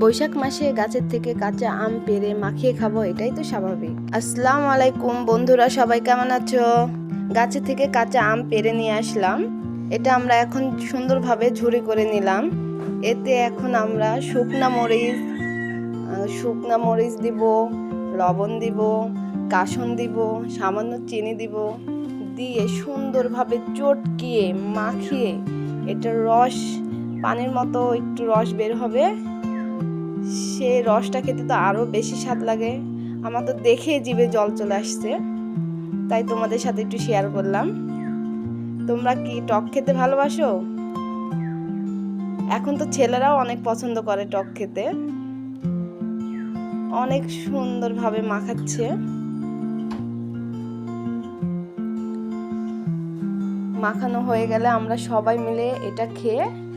বৈশাখ মাসে গাছের থেকে কাঁচা আম পেরে মাখিয়ে খাব, এটাই তো স্বাভাবিক। আসসালামু আলাইকুম বন্ধুরা, সবাই কেমন আছো? গাছের থেকে কাঁচা আম পেরে নিয়ে আসলাম। এটা আমরা এখন সুন্দরভাবে ঝুড়ি করে নিলাম। এতে এখন আমরা শুকনা মরিচ শুকনা মরিচ দিব, লবণ দিব, কাসন দিব, সামান্য চিনি দিব, দিয়ে সুন্দরভাবে চটকিয়ে মাখিয়ে এটার রস, পানির মতো একটু রস বের হবে। সে রসটা খেতে তো আরও বেশি স্বাদ লাগে। আমার তো দেখে জিভে জল চলে আসছে। তাই তোমাদের সাথে একটু শেয়ার করলাম। তোমরা কি টক খেতে ভালোবাসো? এখন তো ছেলেরাও অনেক পছন্দ করে টক খেতে। অনেক সুন্দরভাবে মাখাচ্ছে। মাখানো হয়ে গেলে আমরা সবাই মিলে এটা খেয়ে